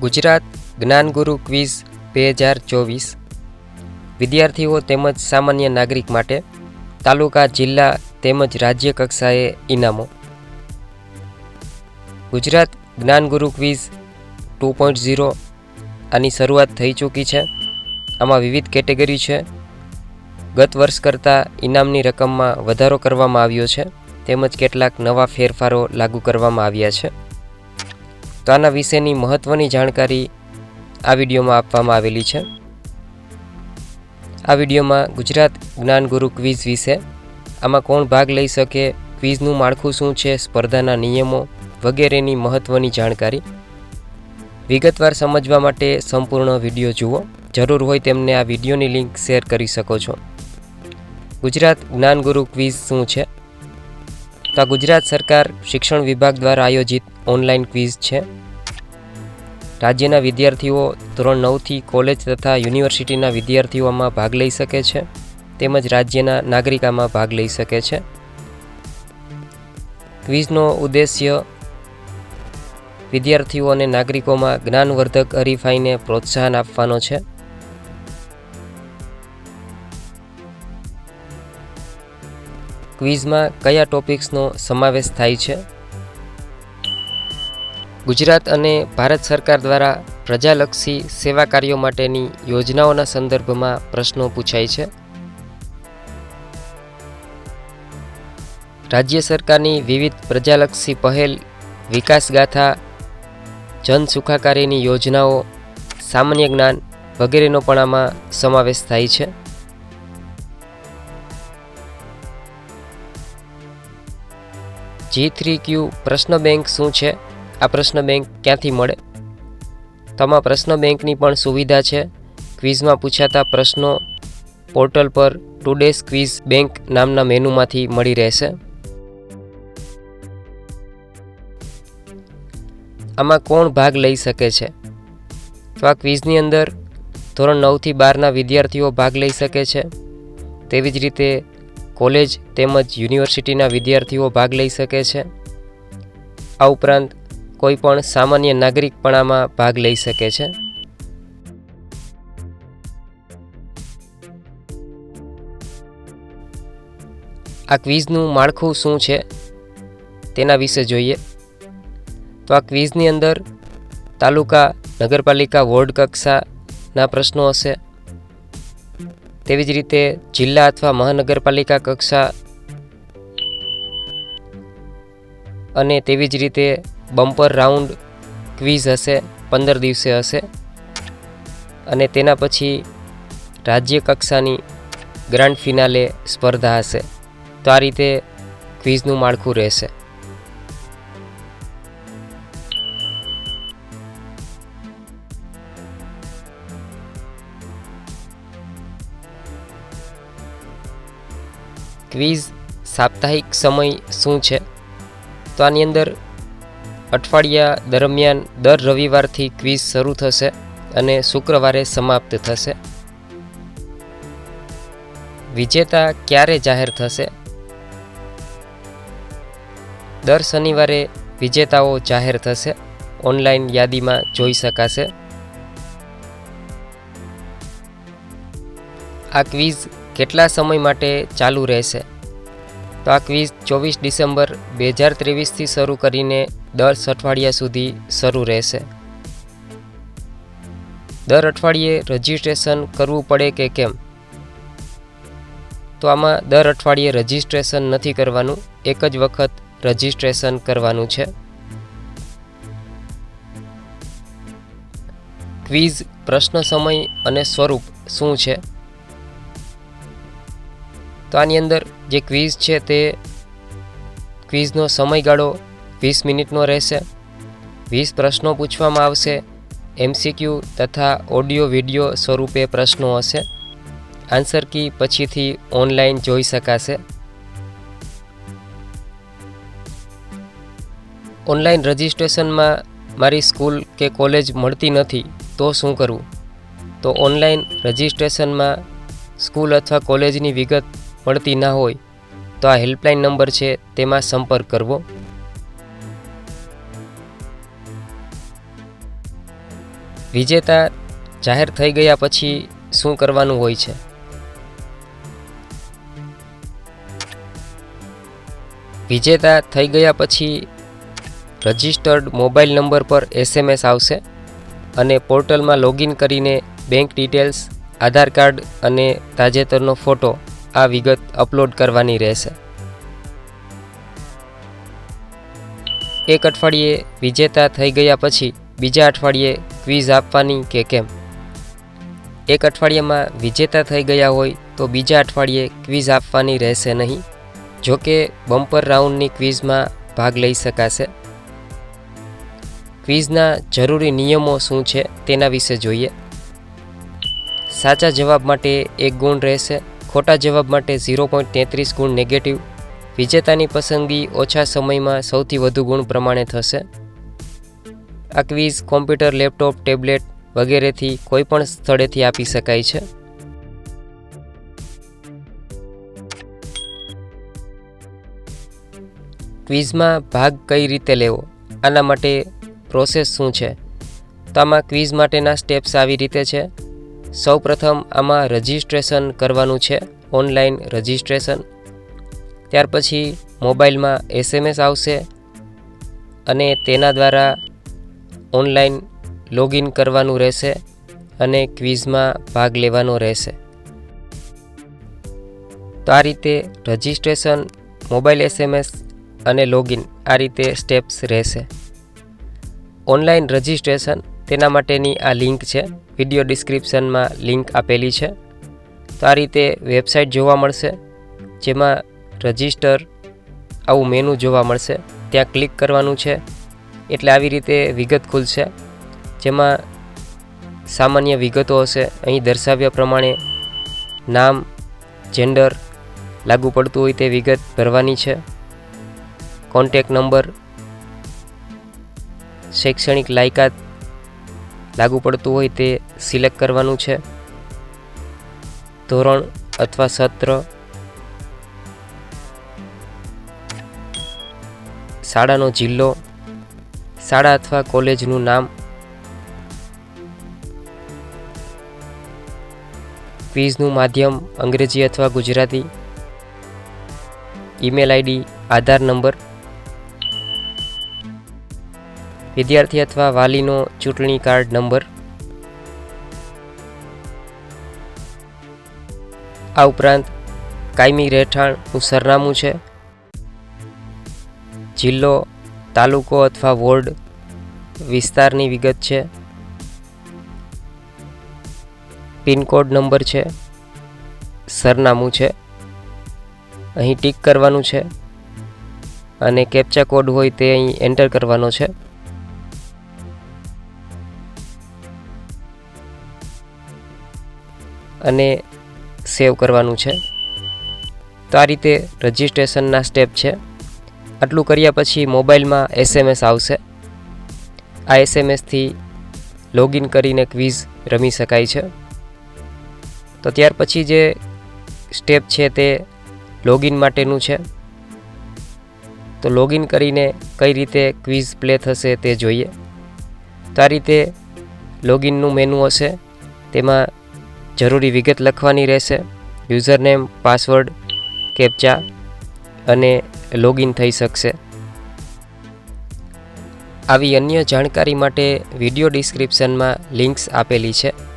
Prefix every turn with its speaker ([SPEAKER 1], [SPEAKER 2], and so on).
[SPEAKER 1] Gujarat Gyanguru quiz બે હજાર ચોવીસ. વિદ્યાર્થીઓ તેમજ સામાન્ય નાગરિક માટે તાલુકા, જિલ્લા તેમજ રાજ્ય કક્ષાએ ઇનામો. Gujarat Gyanguru quiz two point zero આની શરૂઆત થઈ ચૂકી છે. આમાં વિવિધ કેટેગરી છે. ગત વર્ષ કરતાં ઇનામની રકમમાં વધારો કરવામાં આવ્યો છે. તેમજ કેટલાક નવા ફેરફારો લાગુ કરવામાં આવ્યા છે. તો આના વિશેની મહત્ત્વની જાણકારી આ વિડીયોમાં આપવામાં આવેલી છે. આ વિડીયોમાં ગુજરાત જ્ઞાનગુરુ ક્વિઝ વિશે, આમાં કોણ ભાગ લઈ શકે, ક્વિઝનું માળખું શું છે, સ્પર્ધાના નિયમો વગેરેની મહત્ત્વની જાણકારી. વિગતવાર સમજવા માટે સંપૂર્ણ વીડિયો જુઓ. જરૂર હોય તેમને આ વિડીયોની લિંક શેર કરી શકો છો. ગુજરાત જ્ઞાનગુરુ ક્વિઝ શું છે? તો આ ગુજરાત સરકાર શિક્ષણ વિભાગ દ્વારા આયોજિત ઓનલાઈન ક્વિઝ છે. રાજ્યના વિદ્યાર્થીઓ ધોરણ નવથી કોલેજ તથા યુનિવર્સિટીના વિદ્યાર્થીઓમાં ભાગ લઈ શકે છે. તેમજ રાજ્યના નાગરિકામાં ભાગ લઈ શકે છે. ક્વિઝનો ઉદ્દેશ્ય વિદ્યાર્થીઓ અને નાગરિકોમાં જ્ઞાનવર્ધક હરીફાઈને પ્રોત્સાહન આપવાનો છે. ક્વિઝમાં કયા ટોપિક્સનો સમાવેશ થાય છે? ગુજરાત અને ભારત સરકાર દ્વારા પ્રજાલક્ષી સેવા કાર્યો માટેની યોજનાઓના સંદર્ભમાં પ્રશ્નો પૂછાય છે. રાજ્ય સરકારની વિવિધ પ્રજાલક્ષી પહેલ વિકાસગાથા જન સુખાકારીની યોજનાઓ, સામાન્ય જ્ઞાન વગેરેનો પણ આમાં સમાવેશ થાય છે. જી થ્રી ક્યુ પ્રશ્ન બેંક શું છે? આ પ્રશ્ન બેંક ક્યાંથી મળે? તમામ પ્રશ્ન બેંકની પણ સુવિધા છે. ક્વિઝમાં પૂછાતા પ્રશ્નો પોર્ટલ પર ટુડેસ ક્વિઝ બેંક નામના મેનુમાંથી મળી રહેશે. આમાં કોણ ભાગ લઈ શકે છે? તો આ ક્વિઝની અંદર ધોરણ નવથી બારના વિદ્યાર્થીઓ ભાગ લઈ શકે છે. તેવી જ રીતે કોલેજ તેમજ યુનિવર્સિટીના વિદ્યાર્થીઓ ભાગ લઈ શકે છે. આ ઉપરાંત કોઈ પણ સામાન્ય નાગરિક પણ આમાં ભાગ લઈ શકે છે. આ ક્વિઝનું માળખું શું છે? તેના વિશે જોઈએ. તો આ ક્વિઝની અંદર તાલુકા, નગરપાલિકા, વોર્ડ કક્ષાના પ્રશ્નો હશે. તેવી જ રીતે જિલ્લા અથવા મહાનગરપાલિકા કક્ષા અને તેવી જ રીતે બમ્પર રાઉન્ડ ક્વિઝ હશે, પંદર દિવસે હશે. અને તેના પછી રાજ્ય કક્ષાની ગ્રાન્ડ ફિનાલે સ્પર્ધા હશે. તો આ રીતે ક્વિઝનું માળખું રહેશે. ક્વિઝ સાપ્તાહિક સમય શું છે? તો આની અંદર અઠવાડિયા દરમિયાન દર રવિવારથી ક્વિઝ શરૂ થશે અને શુક્રવારે સમાપ્ત થશે. વિજેતા ક્યારે જાહેર થશે? દર શનિવારે વિજેતાઓ જાહેર થશે. ઓનલાઈન યાદીમાં જોઈ શકાશે. આ ક્વિઝ કેટલા સમય માટે ચાલુ રહેશે? તો આ ક્વિઝ ચોવીસ ડિસેમ્બર બે હજાર ત્રેવીસથી શરૂ કરીને દસ અઠવાડિયા સુધી શરૂ રહેશે. દર અઠવાડિયે રજિસ્ટ્રેશન કરવું પડે કે કેમ? તો આમાં દર અઠવાડિયે રજિસ્ટ્રેશન નથી કરવાનું, એક જ વખત રજિસ્ટ્રેશન કરવાનું છે. ક્વિઝ પ્રશ્ન સમય અને સ્વરૂપ શું છે? તો આની અંદર જે ક્વિઝ છે તે ક્વિઝનો સમયગાળો વીસ મિનિટનો રહેશે. વીસ પ્રશ્નો પૂછવામાં આવશે. એમસીક્યુ તથા ઓડિયો, વિડિયો સ્વરૂપે પ્રશ્નો હશે. આન્સર કી પછીથી ઓનલાઈન જોઈ શકાશે. ઓનલાઈન રજિસ્ટ્રેશનમાં મારી સ્કૂલ કે કોલેજ મળતી નથી, તો શું કરવું તો ઓનલાઈન રજિસ્ટ્રેશનમાં સ્કૂલ અથવા કોલેજની વિગત મળતી ના હોય, તો આ હેલ્પલાઇન નંબર છે તેમાં સંપર્ક કરવો. વિજેતા જાહેર થઈ ગયા પછી શું કરવાનું હોય છે? વિજેતા થઈ ગયા પછી રજિસ્ટર્ડ મોબાઈલ નંબર પર એસએમએસ આવશે અને પોર્ટલમાં લોગિન કરીને બેંક ડિટેલ્સ, આધાર કાર્ડ અને તાજેતરનો ફોટો આ વિગત અપલોડ કરવાની રહેશે. એક અઠવાડિયે વિજેતા થઈ ગયા પછી બીજા અઠવાડિયે ક્વિઝ આપવાની કે કેમ? એક અઠવાડિયામાં વિજેતા થઈ ગયા હોય તો બીજા અઠવાડિયે ક્વિઝ આપવાની રહેશે નહીં, જો કે બમ્પર રાઉન્ડની ક્વિઝમાં ભાગ લઈ શકાશે. ક્વિઝના જરૂરી નિયમો શું છે તેના વિશે જોઈએ. સાચા જવાબ માટે એક ગુણ રહેશે. ખોટા જવાબ માટે ઝીરો પોઈન્ટ તેત્રીસ ગુણ નેગેટિવ વિજેતાની પસંદગી ઓછા સમયમાં સૌથી વધુ ગુણ પ્રમાણે થશે. આ ક્વિઝ કોમ્પ્યુટર લેપટોપ ટેબ્લેટ વગેરેથી કોઈપણ સ્થળેથી આપી શકાય છે. ક્વિઝમાં ભાગ કઈ રીતે લેવો? આના માટે પ્રોસેસ શું છે? તો આમાં ક્વિઝ માટેના સ્ટેપ્સ આવી રીતે છે. સૌપ્રથમ આમાં રજિસ્ટ્રેશન કરવાનું છે, ઓનલાઈન રજિસ્ટ્રેશન. ત્યાર પછી મોબાઈલમાં એસએમએસ આવશે અને તેના દ્વારા ઓનલાઈન લોગિન કરવાનું રહેશે અને ક્વિઝમાં ભાગ લેવાનો રહેશે. તો આ રીતે રજિસ્ટ્રેશન, મોબાઈલ એસએમએસ અને લોગિન આ રીતે સ્ટેપ્સ રહેશે. ઓનલાઈન રજિસ્ટ્રેશન તેના માટેની આ લિંક છે. વીડિયો ડિસ્ક્રિપ્શનમાં લિંક આપેલી છે. તો આ રીતે વેબસાઇટ જોવા મળશે, જેમાં રજિસ્ટર આવું મેનુ જોવા મળશે. ત્યાં ક્લિક કરવાનું છે. એટલે આવી રીતે વિગત ખુલશે. જેમાં સામાન્ય વિગતો હશે. અહીં દર્શાવ્યા પ્રમાણે નામ, જેન્ડર લાગુ પડતું હોય તે વિગત ભરવાની છે. કોન્ટેક નંબર, શૈક્ષણિક લાયકાત લાગુ પડતું હોય તે સિલેક્ટ કરવાનું છે. ધોરણ અથવા સત્ર. શાળાનો જિલ્લો. શાળા અથવા કોલેજનું નામ. ક્વિઝનું માધ્યમ અંગ્રેજી અથવા Gujarati. Email ID, Aadhaar number. વિદ્યાર્થી અથવા વાલીનો ચૂંટણી કાર્ડ નંબર. આ ઉપરાંત કાયમી રહેઠાણનું સરનામું છે. જિલ્લો, તાલુકો અથવા વોર્ડ વિસ્તારની વિગત છે. પિનકોડ નંબર છે. સરનામું છે. અહીં ટીક કરવાનું છે. અને કેપ્ચા કોડ હોય તે અહીં એન્ટર કરવાનો છે. અને સેવ કરવાનું છે. તો આ રીતે રજિસ્ટ્રેશનના સ્ટેપ છે. આટલું કર્યા પછી મોબાઈલમાં એસએમએસ આવશે. આ એસએમએસથી લોગિન કરીને ક્વિઝ રમી શકાય છે. તો ત્યાર પછી જે સ્ટેપ છે તે લોગિન માટેનું છે. તો લોગિન કરીને કઈ રીતે ક્વિઝ પ્લે થશે તે જોઈએ. તો આ રીતે લોગિનનું મેનુ હશે. તેમાં જરૂરી વિગત લખવાની રહેશે. યુઝરનેમ, પાસવર્ડ, કેપ્ચા અને લોગિન થઈ શકશે. આવી અન્ય જાણકારી માટે વીડિયો ડિસ્ક્રિપ્શનમાં લિંક્સ આપેલી છે.